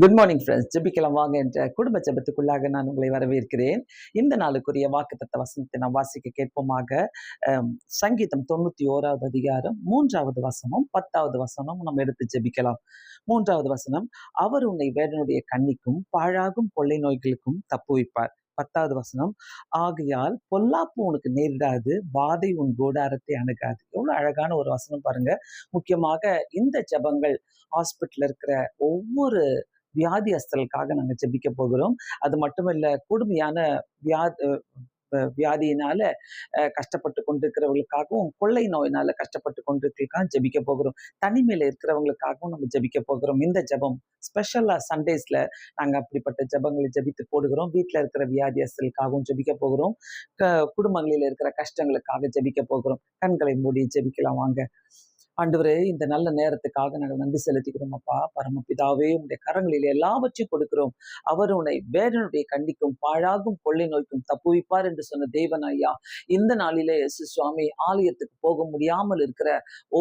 Good morning friends ஜெபிக்கலாம் வாங்க என்ற குடும்ப ஜெபத்துக்குள்ளாக நான் உங்களை வரவேற்கிறேன். இந்த நாளுக்குரிய வாக்குத்தத்த வசனத்தை நாம் வாசிக்க கேட்போமாக. சங்கீதம் தொண்ணூத்தி ஓராவது அதிகாரம் மூன்றாவது வசனம் பத்தாவது வசனம் நம்ம எடுத்து ஜெபிக்கலாம். மூன்றாவது வசனம் அவர் உன்னை வேடனுடைய கண்ணிக்கும் பாழாகும் கொள்ளை நோய்களுக்கும் தப்புவிப்பார் பத்தாவது வசனம் ஆகையால் பொல்லாப்பு உனக்கு நேரிடாது வாதை உன் கோடாரத்தை அணுகாது. எவ்வளவு அழகான ஒரு வசனம் பாருங்க. முக்கியமாக இந்த ஜெபங்கள் ஹாஸ்பிட்டல்ல இருக்கிற ஒவ்வொரு வியாதியஸ்தர்களுக்காக நாங்கள் ஜெபிக்க போகிறோம். அது மட்டுமல்ல கொடுமையான வியா வியாதியினால கஷ்டப்பட்டு கொண்டிருக்கிறவங்களுக்காகவும் கொள்ளை நோயினால கஷ்டப்பட்டு கொண்டிருக்கிறதுக்காக ஜெபிக்க போகிறோம். தனிமையில இருக்கிறவங்களுக்காகவும் நம்ம ஜெபிக்க போகிறோம். இந்த ஜெபம் ஸ்பெஷலா சண்டேஸ்ல நாங்க அப்படிப்பட்ட ஜெபங்களை ஜெபித்து போடுகிறோம். வீட்டில் இருக்கிற வியாதியஸ்தலுக்காகவும் ஜபிக்க போகிறோம். க- குடும்பங்களில் இருக்கிற கஷ்டங்களுக்காக ஜெபிக்க போகிறோம். கண்களை மூடி ஜெபிக்கலாம் வாங்க. ஆண்டவரே இந்த நல்ல நேரத்துக்காக நாங்கள் நன்றி செலுத்திக்கிறோம் அப்பா. பரமபிதாவே உடைய கரங்களில் எல்லாவற்றையும் கொடுக்கிறோம். அவர் உன்னை வேடனுடைய கண்டிக்கும் பாழாகும் கொள்ளை நோய்க்கும் தப்புவிப்பார் என்று சொன்ன தேவன் ஐயா இந்த நாளிலே எசு சுவாமி ஆலயத்துக்கு போக முடியாமல் இருக்கிற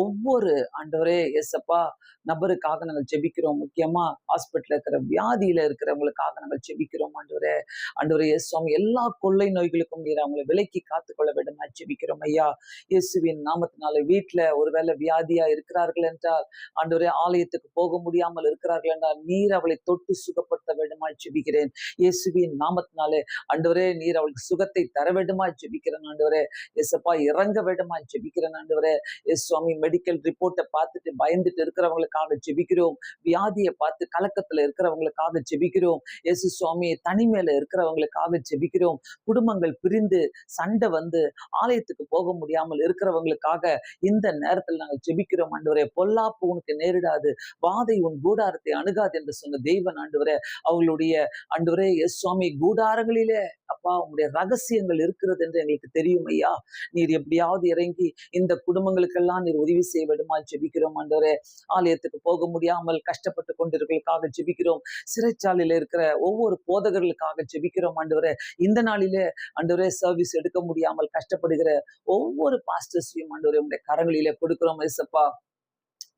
ஒவ்வொரு ஆண்டவரே எஸ்அப்பா நபருக்காக நாங்கள் ஜெபிக்கிறோம். முக்கியமா ஹாஸ்பிட்டல் இருக்கிற வியாதியில இருக்கிறவங்களுக்காக நாங்கள் ஜெபிக்கிறோம் ஆண்டவரே. ஆண்டவரே எஸ் சுவாமி எல்லா கொள்ளை நோய்களுக்கும் நீர் அவங்களை விலக்கி காத்துக்கொள்ள வேண்டும் ஜெபிக்கிறோம் ஐயா. இயேசுவின் நாமத்தினால வீட்டுல ஒருவேளை வியாதி வியாதியா இருக்கிறார்கள் என்றால் ஆண்டவரே ஆலயத்துக்கு போக முடியாமல் இருக்கிறார்கள் என்றால் நீர் அவளை தொட்டு சுகப்படுத்த வேண்டுமா ஜெபிக்கிறேன். இயேசுவின் நாமத்தினாலே ஆண்டவரே நீர் அவளுக்கு சுகத்தை தர வேண்டுமா ஜெபிக்கிறேன் ஆண்டவரே. எசப்பா இறங்க வேண்டுமா ஜெபிக்கிறேன் ஆண்டவரே. எஸ் சுவாமி மெடிக்கல் ரிப்போர்ட்டை பார்த்துட்டு பயந்துட்டு இருக்கிறவங்களுக்காக ஜெபிக்கிறோம். வியாதியை பார்த்து கலக்கத்துல இருக்கிறவங்களுக்காக ஜெபிக்கிறோம். இயேசு சுவாமி தனிமையில இருக்கிறவங்களுக்காக ஜெபிக்கிறோம். குடும்பங்கள் பிரிந்து சண்டை வந்து ஆலயத்துக்கு போக முடியாமல் இருக்கிறவங்களுக்காக இந்த நேரத்தில் நாங்கள் ஜெபிக்கிறோம் ஆண்டவரே. பொல்லாப்பு உனக்கு நேரிடாது. வாதை உன் கூடாரத்தை அணுகாது என்று சொன்ன தெய்வன் ஆண்டவரே அவங்களுடைய ஆண்டவரே எஸ் சுவாமி கூடாரங்களிலே அப்பா உங்களுடைய ரகசியங்கள் இருக்கிறது என்று எங்களுக்கு தெரியும் ஐயா. நீர் எப்படியாவது இறங்கி இந்த குடும்பங்களுக்கெல்லாம் நீர் உதவி செய்ய விடுமா ஜெபிக்கிறோம் ஆண்டவரே. ஆலயத்துக்கு போக முடியாமல் கஷ்டப்பட்டு கொண்டிருக்கிறதுக்காக ஜெபிக்கிறோம். சிறைச்சாலையில இருக்கிற ஒவ்வொரு போதகர்களுக்காக ஜெபிக்கிறோம் ஆண்டவரே. இந்த நாளிலே ஆண்டவரே சர்வீஸ் எடுக்க முடியாமல் கஷ்டப்படுகிற ஒவ்வொரு பாஸ்டர்ஸையும் ஆண்டவரே உங்களுடைய கரங்களிலே கொடுக்கிறோம் எஸ் Sapa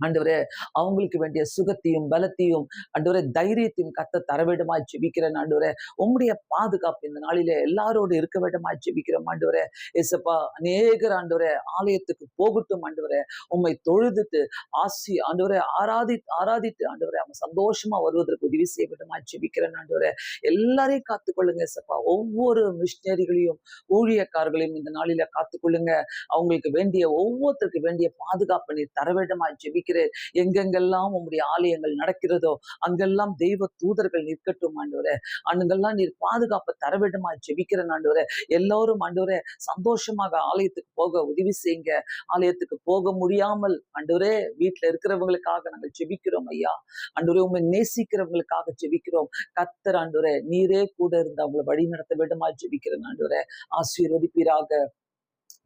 ஆண்டவரே அவங்களுக்கு வேண்டிய சுகத்தையும் பலத்தையும் ஆண்டவரே தைரியத்தையும் கத்த தர வேண்டுமா ஜெபிக்கிறேன் ஆண்டவரே. உங்களுடைய பாதுகாப்பு இந்த நாளிலே எல்லாரோடு இருக்க வேண்டுமா ஜெபிக்கிறோம் ஆண்டவரே. ஏசப்பா அநேகர் ஆண்டவரே ஆலயத்துக்கு போகட்டும் ஆண்டவரே. உண்மை தொழுதுட்டு ஆசி ஆண்டவரே ஆராதி ஆராதித்து ஆண்டவரே அவங்க சந்தோஷமா வருவதற்கு உதவி செய்ய வேண்டுமா ஜெபிக்கிறேன் ஆண்டவரே. எல்லாரையும் காத்துக்கொள்ளுங்க ஏசப்பா. ஒவ்வொரு மிஷினரிகளையும் ஊழியக்காரர்களையும் இந்த நாளில காத்துக்கொள்ளுங்க. அவங்களுக்கு வேண்டிய ஒவ்வொருத்தருக்கு வேண்டிய பாதுகாப்பு நீ தர வேண்டுமா ஜெபிக்கிறேன் எங்கெங்கெல்லாம் உங்களுடைய ஆலயங்கள் நடக்கிறதோ அங்கெல்லாம் தெய்வ தூதர்கள் நிற்கட்டும் ஆண்டவரே. அங்கெல்லாம் நீர் பாதுகாப்பை தர வேண்டுமா? ஜெபிக்கிறேன் ஆண்டவரே. எல்லோரும் ஆண்டவரே சந்தோஷமாக ஆலயத்துக்கு போக உதவி செய்யுங்க. ஆலயத்துக்கு போக முடியாமல் ஆண்டவரே வீட்டுல இருக்கிறவங்களுக்காக நாங்கள் ஜெபிக்கிறோம் ஐயா. ஆண்டவரே உண்மை நேசிக்கிறவங்களுக்காக ஜெபிக்கிறோம். கத்தர் ஆண்டவரே நீரே கூட இருந்து அவங்களை வழி நடத்த வேண்டுமா? ஜெபிக்கிறேன் ஆண்டவரே. ஆசீர்வதிப்பீராக.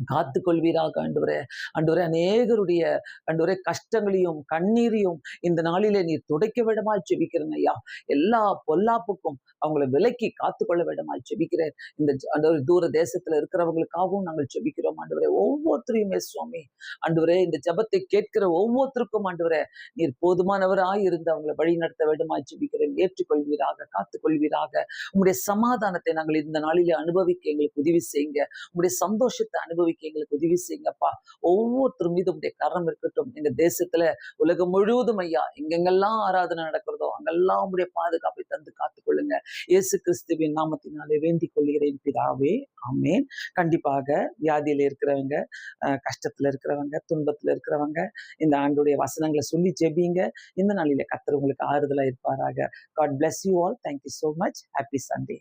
காத்து கொள்வீராக ஆண்டவரே. ஆண்டவரே அநேகருடைய ஆண்டவரே கஷ்டங்களையும் கண்ணீரையும் இந்த நாளிலே நீர் துடைக்க வேண்டுமா ஜெபிக்கிறேன் ஐயா. எல்லா பொல்லாப்புக்கும் அவங்களை விலக்கி காத்துக்கொள்ள வேண்டுமா ஜெபிக்கிறேன் இந்த ஆண்டவர் தூர தேசத்துல இருக்கிறவங்களுக்காகவும் நாங்கள் ஜெபிக்கிறோம் ஆண்டவரே. ஒவ்வொருத்தரையுமே சுவாமி. ஆண்டவரே இந்த ஜெபத்தை கேட்கிற ஒவ்வொருத்தருக்கும் ஆண்டவரே நீர் போதுமானவராய் இருந்து அவங்களை வழி நடத்த வேண்டுமா ஜெபிக்கிறேன் ஏற்றுக்கொள்வீராக காத்துக்கொள்வீராக. உங்களுடைய சமாதானத்தை நாங்கள் இந்த நாளிலே அனுபவிக்க எங்களுக்கு உதவி செய்யுங்க. உங்களுடைய சந்தோஷத்தை அனுபவிக்க எங்களுக்கு உதவி செய்யுங்கப்பா. ஒவ்வொருத்தர் மீது உடைய கரம் இருக்கட்டும். எங்க தேசத்துல உலகம் முழுவதும் ஐயா எங்கெங்கெல்லாம் ஆராதனை நடக்கிறதோ அங்கெல்லாம் உங்களுடைய பாதுகாப்பை தந்து காத்துக்கொள்ளுங்க. இயேசு கிறிஸ்துவின் நாமத்தினாலே வேண்டிக் கொள்கிறேன் பிதாவே. ஆமேன். கண்டிப்பாக வியாதியில இருக்கிறவங்க அஹ், கஷ்டத்துல இருக்கிறவங்க துன்பத்துல இருக்கிறவங்க இந்த ஆண்டுடைய வசனங்களை சொல்லி ஜெபிங்க. இந்த நாளில கத்தர் உங்களுக்கு ஆறுதலா இருப்பாராக. God bless you all thank you so much happy Sunday